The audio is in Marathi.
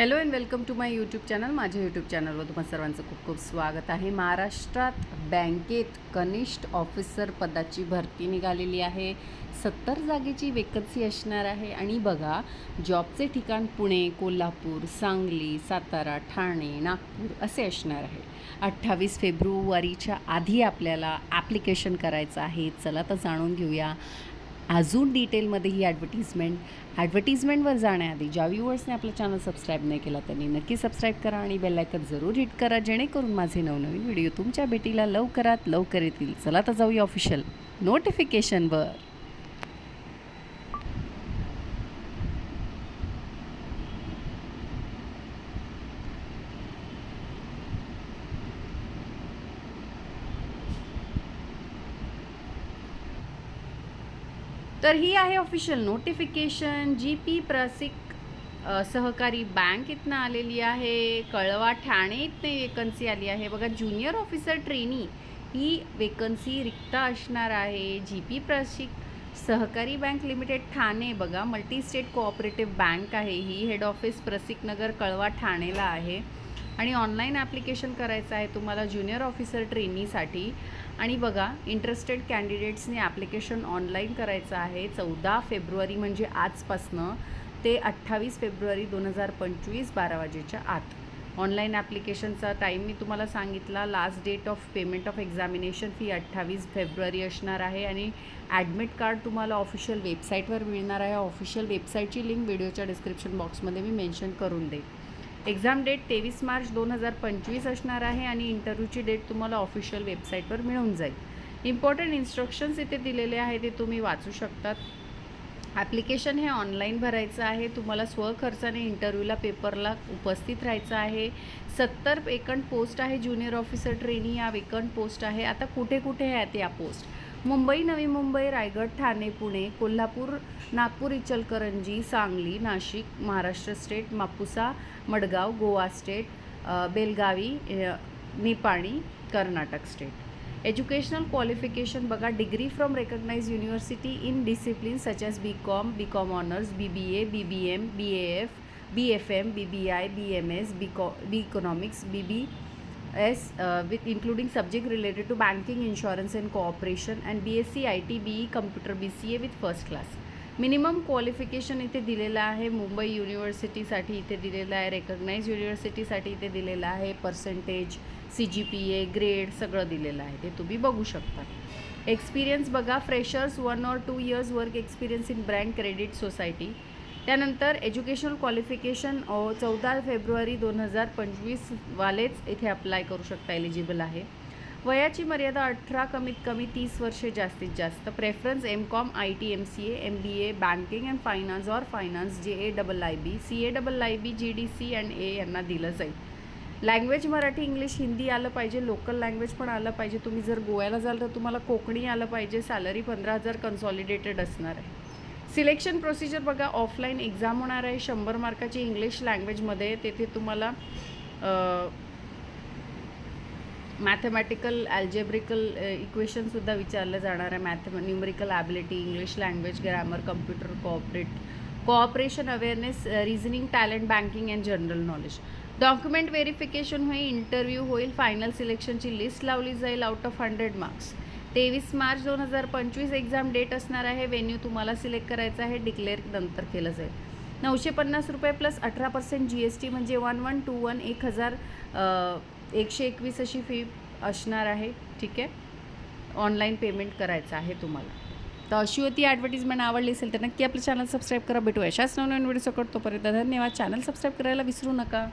Hello and welcome to my YouTube channel माझ्या यूट्यूब चॅनलवर तुम्हा सर्वांचं खूप खूप स्वागत आहे. महाराष्ट्रात बँकेत कनिष्ठ ऑफिसर पदाची भरती निघालेली आहे. सत्तर जागेची वेकन्सी असणार आहे. आणि बघा जॉबचे ठिकाण पुणे कोल्हापूर सांगली सातारा ठाणे नागपूर असे असणार आहे. अठ्ठावीस फेब्रुवारीच्या आधी आपल्याला ॲप्लिकेशन करायचं आहे. चला तर जाणून घेऊया. अजून डिटेलमध्ये ही ॲडव्हर्टिजमेंट ॲडव्हर्टिजमेंटवर जाण्याआधी ज्या व्ह्युअर्सने आपलं चॅनल सबस्क्राईब नाही केला त्यांनी नक्की सबस्क्राईब करा आणि बेलायकन जरूर हिट करा जेणेकरून माझे नवनवीन व्हिडिओ तुमच्या भेटीला लवकरात लवकर येतील. चला तर जाऊया ऑफिशियल नोटिफिकेशनवर तर ही आहे official notification G P Parsik Sahakari bank इथनं आलेली आहे. कळवा ठाणे इथनं वेकन्सी आली आहे. बघा ज्युनियर ऑफिसर ट्रेनी ही वेकन्सी रिक्त असणार आहे. जी पी प्रासिक सहकारी बँक लिमिटेड ठाणे. बघा मल्टी स्टेट कोऑपरेटिव्ह बँक आहे. ही हेड ऑफिस प्रसिक नगर कळवा ठाणेला आहे. आणि ऑनलाईन ॲप्लिकेशन करायचं आहे तुम्हाला ज्युनियर ऑफिसर ट्रेनीसाठी आणि बघा इंटरेस्टेड कॅन्डिडेट्सने ॲप्लिकेशन ऑनलाईन करायचं आहे. चौदा फेब्रुवारी म्हणजे आजपासनं. ते अठ्ठावीस फेब्रुवारी दोन हजार पंचवीस बारा वाजेच्या आत. ऑनलाईन ॲप्लिकेशनचा टाईम मी तुम्हाला सांगितला. Last date of payment of examination fee अठ्ठावीस फेब्रुवारी असणार आहे. आणि ॲडमिट कार्ड तुम्हाला ऑफिशियल वेबसाईटवर मिळणार आहे. ऑफिशियल वेबसाईटची लिंक व्हिडिओच्या डिस्क्रिप्शन बॉक्समध्ये मी मेन्शन करून देईन. एक्झाम डेट तेवीस मार्च दोन हजार पंचवीस असणार आहे आणि इंटरव्ह्यूची डेट तुम्हाला ऑफिशियल वेबसाईटवर मिळून जाईल. इम्पॉर्टंट इन्स्ट्रक्शन्स इथे दिलेले आहे ते तुम्ही वाचू शकतात. ॲप्लिकेशन हे ऑनलाईन भरायचं आहे. तुम्हाला स्वखर्चाने इंटरव्ह्यूला पेपरला उपस्थित राहायचं आहे. सत्तर वेकंट पोस्ट आहे ज्युनियर ऑफिसर ट्रेनी या वेकंट पोस्ट आहे. आता कुठे कुठे आहेत या post Mumbai Navi Mumbai Raigad Thane Pune Kolhapur Nagpur Ichalkaranji Sangli Nashik Maharashtra state Mapusa Margao Goa state Belagavi Nipani Karnataka state. Educational qualification बघा degree from recognise university in discipline such as B com B com honours B B A B B M B A F B F M B B I B M S B com B economics B B S with including subject related to banking insurance and cooperation and B S C I T B E computer B C A with first class minimum qualification इथे दिलेलं आहे. मुंबई युनिव्हर्सिटीसाठी इथे दिलेलं आहे. रेकग्नाइज युनिव्हर्सिटीसाठी इथे दिलेलं आहे. Percentage C G P A grade सगळं दिलेलं आहे. ते तुम्ही बघू शकता. एक्सपिरियन्स बघा. Freshers one or two years work experience in brand credit society त्यानंतर एज्युकेशनल क्वालिफिकेशन चौदा फेब्रुवारी दोन हजार पंचवीसवालेच इथे अप्लाय करू शकता एलिजिबल आहे. वयाची मर्यादा अठरा कमीत कमी तीस वर्षे जास्तीत जास्त. Preference M com I T M C A M B A banking and finance or finance J A double I B C A double I B G D C and A यांना दिलं जाईल. लँग्वेज मराठी इंग्लिश हिंदी आलं पाहिजे लोकल लँग्वेज पण आलं पाहिजे. तुम्ही जर गोव्याला जाल तर तुम्हाला कोकणी आलं पाहिजे. सॅलरी पंधरा हजार कन्सॉलिडेटेड असणार आहे. सिलेक्शन प्रोसिजर बघा ऑफलाईन एक्झाम होणार आहे. शंभर मार्काची इंग्लिश लँग्वेजमध्ये तेथे तुम्हाला मॅथमॅटिकल ॲल्जेब्रिकल इक्वेशनसुद्धा विचारलं जाणार आहे. Math numerical ability English language grammar computer cooperate cooperation awareness reasoning talent banking and general knowledge document verification होईल इंटरव्ह्यू होईल फायनल सिलेक्शनची लिस्ट लावली जाईल आउट ऑफ हंड्रेड मार्क्स तेवीस मार्च दोन हजार पंचवीस एक्झाम डेट असणार आहे. वेन्यू तुम्हाला सिलेक्ट करायचा आहे. डिक्लेअर नंतर केलं जाईल. नऊशे पन्नास रुपये प्लस अठरा पर्सेंट जी एस टी म्हणजे वन वन टू वन एक हजार एकशे एकवीस अशी फी असणार आहे. ठीक आहे? ऑनलाईन पेमेंट करायचं आहे तुम्हाला. तर अशी होती ॲडव्हर्टिजमेंट आवडली असेल तर नक्की आपलं चॅनल सबस्क्राईब करा. भेटू अशाच नवनवीन व्हिडिओ सकट तोपर्यंत धन्यवाद. चॅनल सबस्क्राईब करायला विसरू नका.